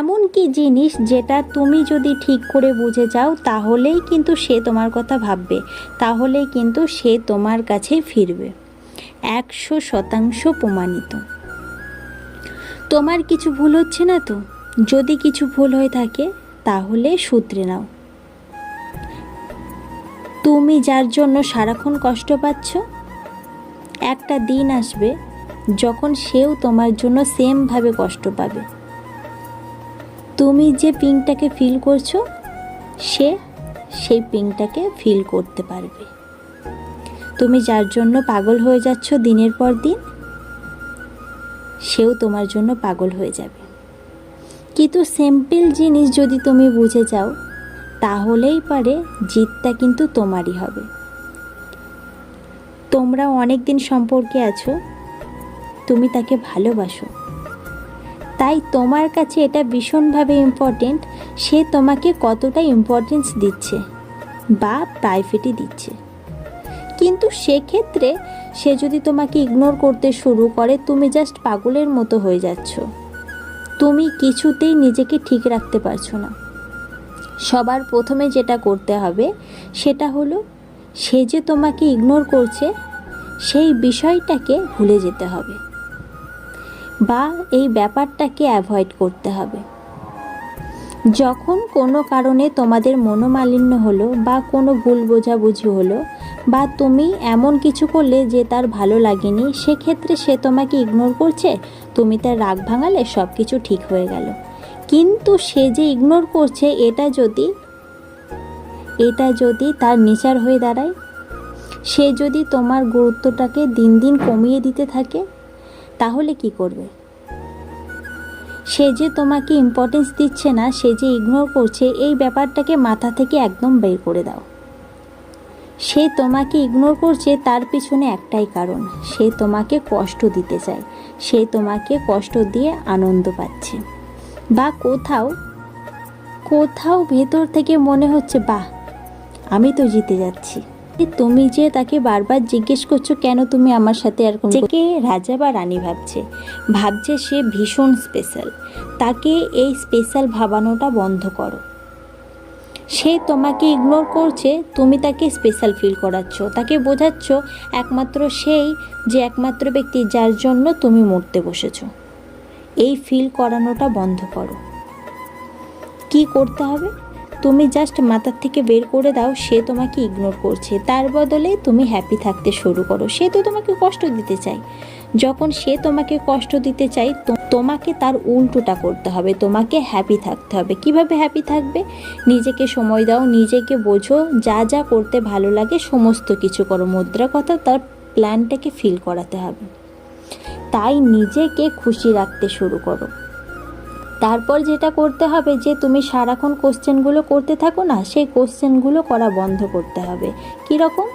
এমন কি জিনিস যেটা তুমি যদি ঠিক করে বুঝে যাও, তাহলেই কিন্তু সে তোমার কথা ভাববে। তাহলেই কিন্তু সে তোমার কাছে ফিরবে। একশো শতাংশ প্রমাণিত। তোমার কিছু ভুল হচ্ছে না তো? যদি কিছু ভুল হয়ে থাকে, তাহলে সূত্রে নাও। তুমি যার জন্য সারাক্ষণ কষ্ট পাচ্ছ, একটা দিন আসবে যখন সেও তোমার জন্য সেমভাবে কষ্ট পাবে। তুমি যে পিংটাকে ফিল করছ, সে সেই পিংটাকে ফিল করতে পারবে। তুমি যার জন্য পাগল হয়ে যাচ্ছ দিনের পর দিন, সেও তোমার জন্য পাগল হয়ে যাবে। কিন্তু সিম্পল জিনিস যদি তুমি বুঝে যাও, তাহলেই পারে জিতটা কিন্তু তোমারই হবে। তোমরা অনেক দিন সম্পর্কে আছো, তুমি তাকে ভালোবাসো। তাই তোমার কাছে এটা ভীষণভাবে ইম্পর্টেন্ট সে তোমাকে কতটা ইম্পর্টেন্স দিচ্ছে বা প্রাইভেটই দিচ্ছে। কিন্তু সেক্ষেত্রে সে যদি তোমাকে ইগনোর করতে শুরু করে, তুমি জাস্ট পাগলের মতো হয়ে যাচ্ছ। তুমি কিছুতেই নিজেকে ঠিক রাখতে পারছ না। সবার প্রথমে যেটা করতে হবে, সেটা হলো সে যে তোমাকে ইগনোর করছে, সেই বিষয়টাকে ভুলে যেতে হবে। বা এই ব্যাপারটাকে অ্যাভয়েড করতে হবে। যখন কোনো কারণে তোমাদের মনোমালিন্য হলো বা কোনো ভুল বোঝাবুঝি হলো বা তুমি এমন কিছু করলে যে তার ভালো লাগেনি, সেক্ষেত্রে সে তোমাকে ইগনোর করছে, তুমি তার রাগ ভাঙালে সব কিছু ঠিক হয়ে গেল। কিন্তু সে যে ইগনোর করছে, এটা যদি এটা যদি তার নেচার হয়ে দাঁড়ায়, সে যদি তোমার গুরুত্বটাকে দিন দিন কমিয়ে দিতে থাকে তাহলে কি করবে? সে যে তোমাকে ইম্পর্টেন্স দিচ্ছে না, সে যে ইগনোর করছে, এই ব্যাপারটাকে মাথা থেকে একদম বের করে দাও। সে তোমাকে ইগনোর করছে, তার পিছনে একটাই কারণ, সে তোমাকে কষ্ট দিতে চায়। সে তোমাকে কষ্ট দিয়ে আনন্দ পাচ্ছে। বা কোথাও কোথাও ভেতর থেকে মনে হচ্ছে, বাহ, আমি তো জিতে যাচ্ছি। তুমি যে তাকে বারবার জিজ্ঞেস করছ কেন তুমি আমার সাথে আর যেকে রাজা বা রানী ভাবছে? ভাবছে সে ভীষণ স্পেশাল তাকে এই স্পেশাল ভাবানোটা বন্ধ করো। সে তোমাকে ইগনোর করছে তুমি তাকে স্পেশাল ফিল করাচ্ছ। তাকে বোঝাচ্ছ একমাত্র সেই যে একমাত্র ব্যক্তি যার জন্য তুমি মরতে বসেছো। এই ফিল করানোটা বন্ধ করো। কি করতে হবে? তুমি জাস্ট মাথার থেকে বের করে দাও, সে তোমাকে ইগনোর করছে। তার বদলে তুমি হ্যাপি থাকতে শুরু করো। সে তো তোমাকে কষ্ট দিতে চায়। যখন সে তোমাকে কষ্ট দিতে চায় তোমাকে তার উল্টোটা করতে হবে। তোমাকে হ্যাপি থাকতে হবে। কীভাবে হ্যাপি থাকবে? নিজেকে সময় দাও, নিজেকে বোঝো। যা যা করতে ভালো লাগে, সমস্ত কিছু করো। মুদ্রা কথা তার প্ল্যানটাকে ফিল করাতে হবে। তাই নিজেকে খুশি রাখতে শুরু করো। তারপর যেটা করতে হবে যে তুমি সারাক্ষণ কোশ্চেনগুলো করতে থাকো না, সেই কোশ্চেনগুলো করা বন্ধ করতে হবে। কীরকম?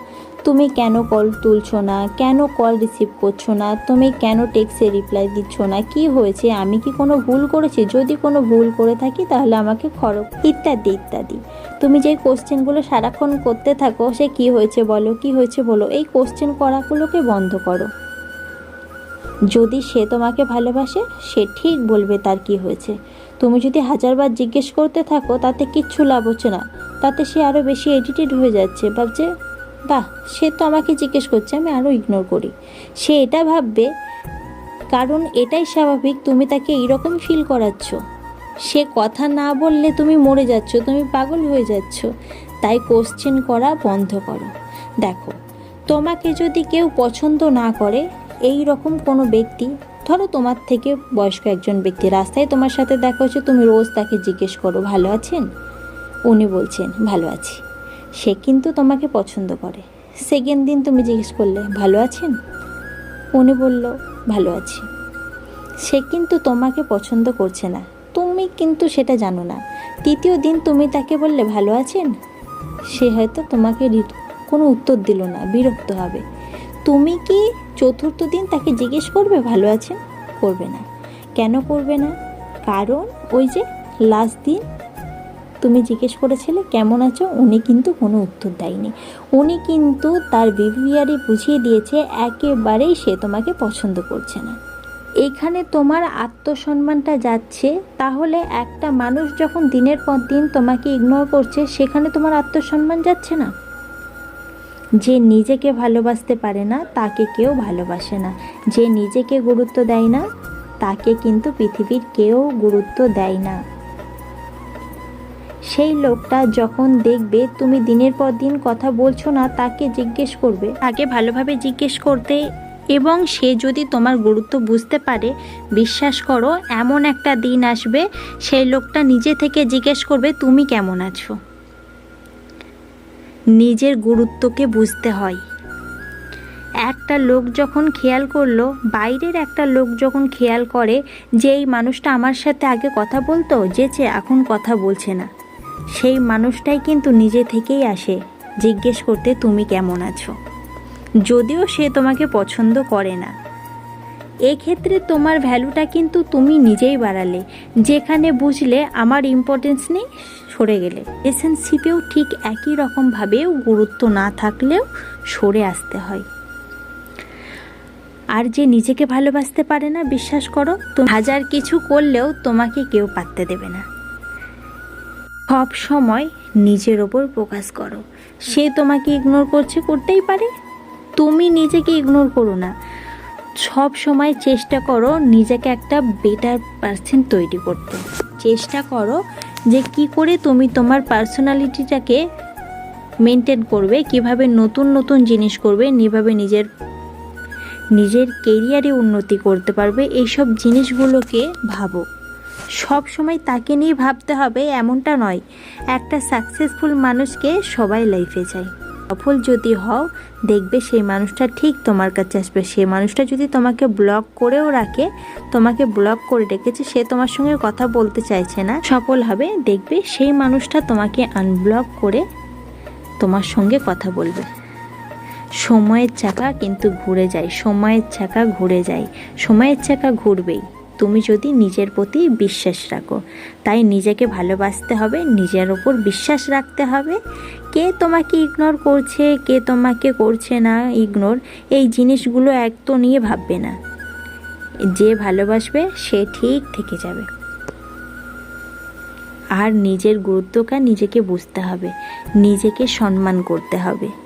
তুমি কেন কল তুলছো না? কেন কল রিসিভ করছ না? তুমি কেন টেক্সে রিপ্লাই দিচ্ছ না? কি হয়েছে? আমি কি কোনো ভুল করেছি? যদি কোনো ভুল করে থাকি তাহলে আমাকে খরক ইত্যাদি ইত্যাদি। তুমি যে কোশ্চেনগুলো সারাক্ষণ করতে থাকো, সে কি হয়েছে বলো? কি হয়েছে বলো? এই কোশ্চেন করাগুলোকে বন্ধ করো। যদি সে তোমাকে ভালোবাসে, সে ঠিক বলবে তার কি হয়েছে। তুমি যদি হাজারবার জিজ্ঞেস করতে থাকো, তাতে কিচ্ছু লাভ হচ্ছে না। তাতে সে আরও বেশি এডিটেড হয়ে যাচ্ছে, ভাবছে, বাহ, সে তো আমাকে জিজ্ঞেস করছে, আমি আরও ইগনোর করি। সে এটা ভাববে, কারণ এটাই স্বাভাবিক, তুমি তাকে এইরকম ফিল করাচ্ছ। সে কথা না বললে তুমি মরে যাচ্ছ, তুমি পাগল হয়ে যাচ্ছ। তাই কোশ্চেন করা, বন্ধ করো। দেখো, তোমাকে যদি কেউ পছন্দ না করে এই রকম কোনো ব্যক্তি, ধরো তোমার থেকে বয়স্ক একজন ব্যক্তি রাস্তায় তোমার সাথে দেখা হচ্ছে, তুমি রোজ তাকে জিজ্ঞেস করো, ভালো আছেন? উনি বলছেন, ভালো আছি। সে কিন্তু তোমাকে পছন্দ করে। সেকেন্ড দিন তুমি জিজ্ঞেস করলে, ভালো আছেন? উনি বলল, ভালো আছি। সে কিন্তু তোমাকে পছন্দ করছে না। তুমি কিন্তু সেটা জানো না। তৃতীয় দিন তুমি তাকে বললে, ভালো আছেন? সে হয়তো তোমাকে কোনো উত্তর দিল না, বিরক্ত হবে। তুমি কি চতুর্থ দিন তাকে জিজ্ঞেস করবে, ভালো আছেন করবে না। কেন করবে না? কারণ ওই যে লাস্ট দিন তুমি জিজ্ঞেস করেছিলে, কেমন আছো? উনি কিন্তু কোনো উত্তর দেয়নি। উনি কিন্তু তার বিহেভিয়ারে বুঝিয়ে দিয়েছে, একেবারেই সে তোমাকে পছন্দ করছে না। এখানে তোমার আত্মসম্মানটা যাচ্ছে, তাহলে একটা মানুষ যখন দিনের পর দিন তোমাকে ইগনোর করছে, সেখানে তোমার আত্মসম্মান যাচ্ছে না? যে নিজেকে ভালোবাসতে পারে না, তাকে কেউ ভালোবাসে না। যে নিজেকে গুরুত্ব দেয় না, তাকে কিন্তু পৃথিবীর কেউ গুরুত্ব দেয় না। সেই লোকটা যখন দেখবে, তুমি দিনের পর দিন কথা বলছো না, তাকে জিজ্ঞেস করবে। তাকে ভালোভাবে জিজ্ঞেস করতে এবং সে যদি তোমার গুরুত্ব বুঝতে পারে, বিশ্বাস করো, এমন একটা দিন আসবে, সেই লোকটা নিজে থেকে জিজ্ঞেস করবে, তুমি কেমন আছো? নিজের গুরুত্বকে বুঝতে হয়। একটা লোক যখন খেয়াল করল, বাইরের একটা লোক যখন খেয়াল করে যে এই মানুষটা আমার সাথে আগে কথা বলতো যেচে এখন কথা বলছে না, সেই মানুষটাই কিন্তু নিজে থেকেই আসে, জিজ্ঞেস করতে তুমি কেমন আছো? যদিও সে তোমাকে পছন্দ করে না। এক্ষেত্রে তোমার ভ্যালুটা কিন্তু তুমি নিজেই বাড়ালে। যেখানে বুঝলে আমার ইম্পর্টেন্স নেই, সরে গেলে। রিলেশনশিপেও ঠিক একই রকমভাবেও গুরুত্ব না থাকলেও সরে আসতে হয়। আর যে নিজেকে ভালোবাসতে পারে না, বিশ্বাস করো তো হাজার কিছু করলেও তোমাকে কেউ পাত্তে দেবে না। সব সময় নিজের ওপর ফোকাস করো। সে তোমাকে ইগনোর করছে, করতেই পারে। তুমি নিজেকে ইগনোর করো না। সব সময় চেষ্টা করো নিজেকে একটা বেটার পার্সন তৈরি করতে। চেষ্টা করো যে কি করে তুমি তোমার পার্সোনালিটিটাকে মেনটেন করবে, কীভাবে নতুন নতুন জিনিস করবে, কীভাবে নিজের নিজের কেরিয়ারে উন্নতি করতে পারবে, এইসব জিনিসগুলোকে ভাবো। সব সময় তাকে নিয়ে ভাবতে হবে, এমনটা নয়। একটা সাকসেসফুল মানুষকে সবাই লাইফে চায়। সফল যদি হও, দেখবে সেই মানুষটা ঠিক তোমার কাছে আসবে। সেই মানুষটা যদি তোমাকে ব্লক করেও রাখে, তোমাকে ব্লক করে রেখেছে, সে তোমার সঙ্গে কথা বলতে চাইছে না, সফল হবে, দেখবে সেই মানুষটা তোমাকে আনব্লক করে তোমার সঙ্গে কথা বলবে। সময়ের চাকা কিন্তু ঘুরে যায়, সময়ের চাকা ঘুরে যায়, সময়ের চাকা ঘুরবেই। তুমি যদি নিজের প্রতি বিশ্বাস রাখো, তাই নিজেকে ভালোবাসতে হবে, নিজের ওপর বিশ্বাস রাখতে হবে। কে তোমাকে ইগনোর করছে, কে তোমাকে করছে না ইগনোর এই জিনিসগুলো এক তো নিয়ে ভাববে না। যে ভালোবাসবে, সে ঠিক থেকে যাবে। আর নিজের গুরুত্বটা নিজেকে বুঝতে হবে, নিজেকে সম্মান করতে হবে।